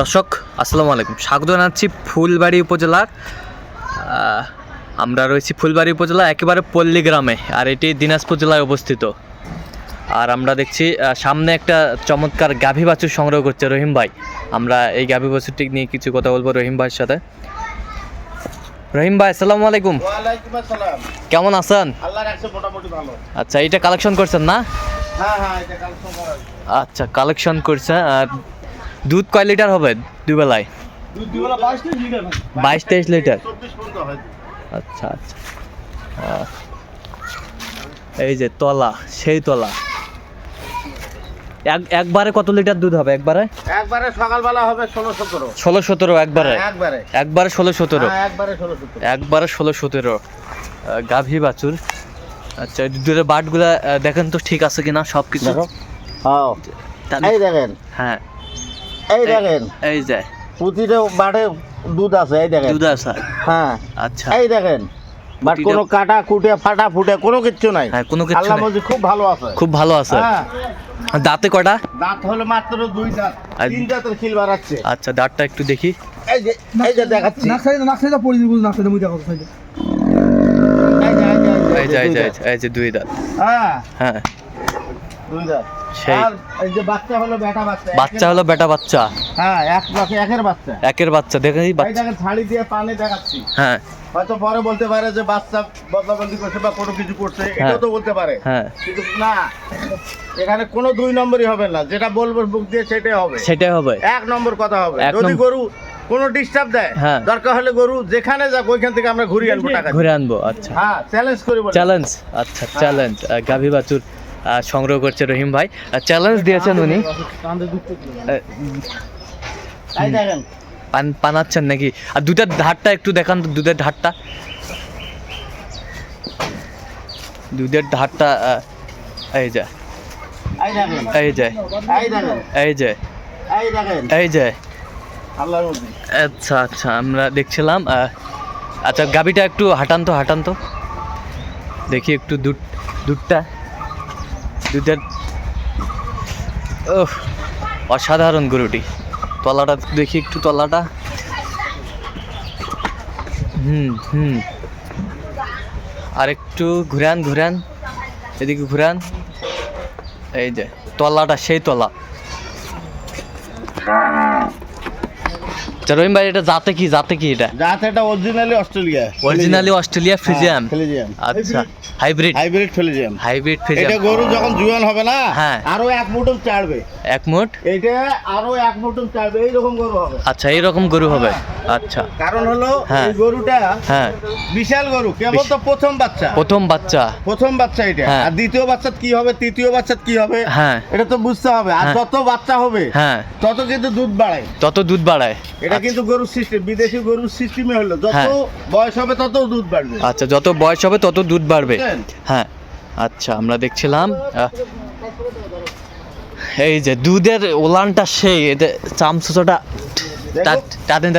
দর্শক আসসালামু আলাইকুম। স্বাগত জানাচ্ছি ফুলবাড়ি উপজেলার আমরা রয়েছি ফুলবাড়ি উপজেলা একেবারে পল্লী গ্রামে আর এটি দিনাজপুর জেলায় অবস্থিত। আর আমরা দেখছি সামনে একটা চমৎকার গাভী বাছুর সংগ্রহ করছে রহিম ভাই। আমরা এই গাভী বাছুরটি নিয়ে কিছু কথা বলব রহিম ভাইয়ের সাথে। রহিম ভাই আসসালামু আলাইকুম। কেমন আছেন? আচ্ছা এটা কালেকশন করছেন না? হ্যাঁ হ্যাঁ আচ্ছা কালেকশন করছে আর দুধ কয় লিটার হবে দুই বেলায় দুই দুবেলা বাইশ তেইশ লিটার হয় আচ্ছা আচ্ছা। এই যে তলা সেই তলা। এক একবারে কত লিটার দুধ হবে একবারে? একবারে সকালবেলা হবে ষোলো সতেরো। ষোলো সতেরো একবারে? একবারে। একবারে ষোলো সতেরো? হ্যাঁ, একবারে ষোলো সতেরো। একবারে ষোলো সতেরো। গাভী বাছুর। আচ্ছা দুধের বাটগুলা দেখেন তো ঠিক আছে কিনা সব কিছু হ্যাঁ। দেখেন। হ্যাঁ। এই দেখেন। এই যে। প্রতিটা বাটে দুধ আছে এই দেখেন। দুধ আছে? হ্যাঁ। আচ্ছা। এই দেখেন। বাট কোনো কাটা কুটে ফাটা ফুটে কোনো কিচ্ছু নাই। হ্যাঁ কোনো কিছু আল্লাহ মজি খুব ভালো আছে। খুব ভালো আছে। হ্যাঁ। দাঁতে কটা? দাঁত হলো মাত্র দুই দাঁত। তিন দাঁতের খিল বাড়াচ্ছে। আচ্ছা দাঁতটা একটু দেখি। এই যে এই যে দেখাচ্ছি। নাক সাইডে নাক সাইডে পড়ে দিবি নাক সাইডে মুই দেখো সাইডে এই যে, এই যে। এই যে দুই দাঁত। হ্যাঁ। হ্যাঁ। দুই দাঁত। সেই। এই যে বাচ্চা হলো বেটা বাচ্চা বাচ্চা হলো বেটা বাচ্চা। হ্যাঁ এক একের বাচ্চা। একের বাচ্চা ছাড়ি দিয়ে পানি দেখাচ্ছি। হ্যাঁ। হয়তো পরে বলতে পারে যে বাচ্চা বদলাবন্দি করছে বা কোনো কিছু করছে এটাও তো বলতে পারে। হ্যাঁ। কিন্তু না এখানে কোনো দুই নম্বরই হবে না যেটা বলব বুক দিয়ে সেটাই হবে। সেটাই হবে। এক নম্বর কথা হবে। যদি গরু কোনো ডিস্টার্ব দেয় হ্যাঁ। দরকার হলে গরু যেখানে যাক ওইখান থেকে আমরা ঘুরিয়ে আনব টাকা। ঘুরে আনব আচ্ছা। হ্যাঁ চ্যালেঞ্জ করি চ্যালেঞ্জ আচ্ছা চ্যালেঞ্জ গাভী বাছুর। সংগ্রহ করছে রহিম ভাই। চ্যালেঞ্জ দিয়েছেন উনি। পান পানাচ্ছেন নাকি? আর দুধের ধারটা একটু দেখান তো দুধের ধারটা। দুধের ধারটা এই যে। এই এই যে। এই দেখেন। এই যে। এই দেখেন। এই যে। আল্লাহর মধ্যে আচ্ছা আচ্ছা আমরা দেখছিলাম আচ্ছা গাবিটা একটু হাঁটান তো হাঁটান তো। দেখি একটু দুধ দুধটা। দুধের ওহ অসাধারণ গরুটি। তলাটা দেখি একটু তলাটা। হুম হুম। আর একটু ঘুরান ঘুরান। এদিকে ঘুরান। এই যে, তলাটা, সেই তলা। আচ্ছা, রহিম ভাই এটা জাতে কি? জাতে কি এটা? যাতে এটা অরিজিনালি অস্ট্রেলিয়া। অরিজিনালি অস্ট্রেলিয়া ফ্রিজিয়াম ফিলিজিয়াম আচ্ছা হাইব্রিড। হাইব্রিড। ফিলিজিয়াম হাইব্রিড এটা গরু যখন জুয়ান হবে না হ্যাঁ। আরও এক মুঠুম চাড়বে। এক মুঠ? এটা আরও এক মুঠুম চাড়বে এইরকম গরু হবে। আচ্ছা এইরকম গরু হবে। আচ্ছা। কারণ হলো হ্যাঁ। এই গরুটা হ্যাঁ। বিশাল গরু কেবল তো প্রথম বাচ্চা। প্রথম বাচ্চা। প্রথম বাচ্চা এটা। হ্যাঁ। আর দ্বিতীয় বাচ্চা কি হবে তৃতীয় বাচ্চা কি হবে হ্যাঁ। এটা তো বুঝতে হবে। আর হ্যাঁ। যত বাচ্চা হবে হ্যাঁ। তত কিন্তু দুধ বাড়ে তত দুধ বাড়ায়। এটা কিন্তু গরুর সিস্টেম বিদেশি গরুর সিস্টেমে হলো যত হ্যাঁ। বয়স হবে তত দুধ বাড়বে। আচ্ছা যত বয়স হবে তত দুধ বাড়বে। হ্যাঁ আচ্ছা আমরা দেখছিলাম এই যে দুধের ওলানটা সেই এতে চামচুচোটা তাদের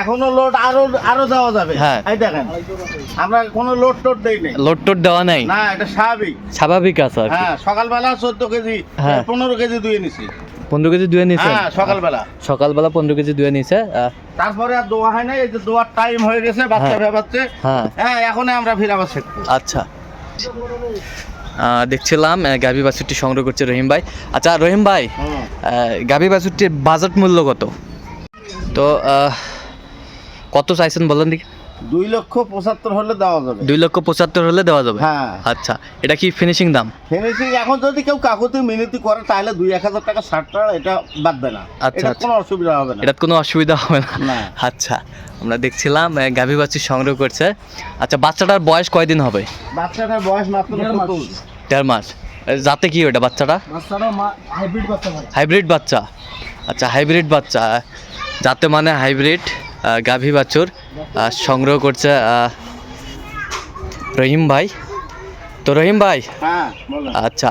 এখনও লোড আরও আরও দেওয়া যাবে। হ্যাঁ। এই দেখেন আমরা কোনো লোড টোড দেই নাই। লোড টোড দেওয়া নাই? না এটা স্বাভাবিক। স্বাভাবিক আছে হ্যাঁ সকালবেলা চোদ্দ কেজি হ্যাঁ। পনেরো কেজি দুয়ে নিছি। পনেরো কেজি দুয়ে নিছে। হ্যাঁ সকালবেলা। সকালবেলা পনেরো কেজি দুয়ে নিছে তারপরে আর দোয়া হয় না এই যে দোয়ার টাইম হয়ে গেছে বাচ্চা হ্যাঁ। ভেবাচ্ছে হ্যাঁ। হ্যাঁ এখন আমরা ফিরাবার শেখ আচ্ছা। দেখছিলাম গাভী বাছুরটি সংগ্রহ করছে রহিম ভাই। আচ্ছা রহিম ভাই গাভী বাছুরটির বাজেট মূল্য কত? তো আহ, কত চাইছেন বলেন দেখি। দুই লক্ষ পঁচাত্তর হলে দেওয়া যাবে। দুই লক্ষ পঁচাত্তর হলে দেওয়া যাবে? হ্যাঁ। আচ্ছা এটা কি ফিনিশিং দাম? ফিনিশিং এখন যদি কেউ কাকুতি মিনতি করে তাহলে দুই এক হাজার টাকা ষাটটা এটা বাদবে না। আচ্ছা, আচ্ছা। কোনো অসুবিধা হবে না। এটা কোনো অসুবিধা হবে না? না। আচ্ছা আমরা দেখছিলাম গাভী বাছুর সংগ্রহ করছে। আচ্ছা বাচ্চাটার বয়স কয়দিন হবে? বাচ্চাটার বয়স মাত্র দেড় মাস। যাতে কি ওটা বাচ্চাটা? বাচ্চাটা হাইব্রিড বাচ্চা হাইব্রিড বাচ্চা। আচ্ছা হাইব্রিড বাচ্চা। যাতে মানে হাইব্রিড গাভী বাছুর সংগ্রহ করছে রহিম ভাই। তো রহিম ভাই হ্যাঁ আচ্ছা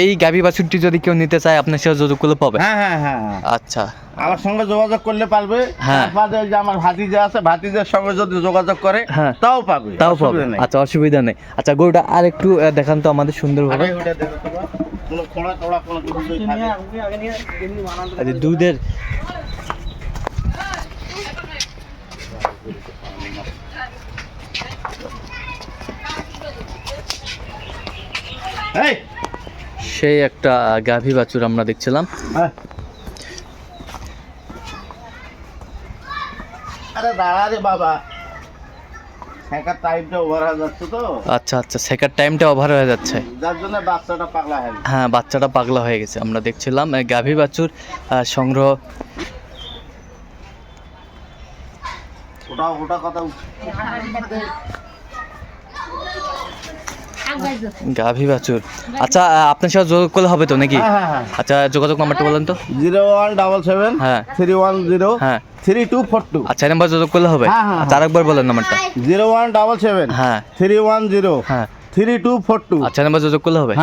এই গাভী বাছুরটি যদি কেউ নিতে চায় আপনার সাথে যোগাযোগ করলে পাবে? হ্যাঁ হ্যাঁ হ্যাঁ হ্যাঁ। আচ্ছা। আমার সঙ্গে যোগাযোগ করলে পারবে। হ্যাঁ। যে আমার ভাতিজা আছে ভাতিজার সঙ্গে যদি যোগাযোগ করে। তাও পাবে। তাও পাবে। আচ্ছা অসুবিধা নেই। আচ্ছা গরুটা আর একটু দেখান তো আমাদের সুন্দরভাবে আরে ওটা দেখো তো বা, কোনো খোঁড়া টোড়া কোনো কিছু যদি থাকে। আগে নিয়ে এমনি বানান আচ্ছা দুধের এই সেই একটা গাভী বাছুর আমরা দেখছিলাম। হ্যাঁ। আচ্ছা আচ্ছা সেকেন্ড টাইমটা ওভার হয়ে যাচ্ছে। হয়ে। হ্যাঁ বাচ্চাটা পাগলা হয়ে গেছে। আমরা দেখছিলাম গাভী বাছুর সংগ্রহ ওটা ওটা কথা গাভী বাছুর। আচ্ছা আপনার সাথে যোগাযোগ করলে হবে তো নাকি? হ্যাঁ হ্যাঁ হ্যাঁ। আচ্ছা যোগাযোগ নাম্বারটা বলেন তো। জিরো ওয়ান ডাবল সেভেন হ্যাঁ। থ্রি ওয়ান জিরো হ্যাঁ। Three two four two. আচ্ছা নাম্বার যোগাযোগ করলে হবে? আচ্ছা আরেকবার বলেন নাম্বারটা। জিরো ওয়ান ডাবল সেভেন হ্যাঁ। থ্রি ওয়ান জিরো হ্যাঁ। Three two four two. আচ্ছা নাম্বার যোগাযোগ করলে হবে?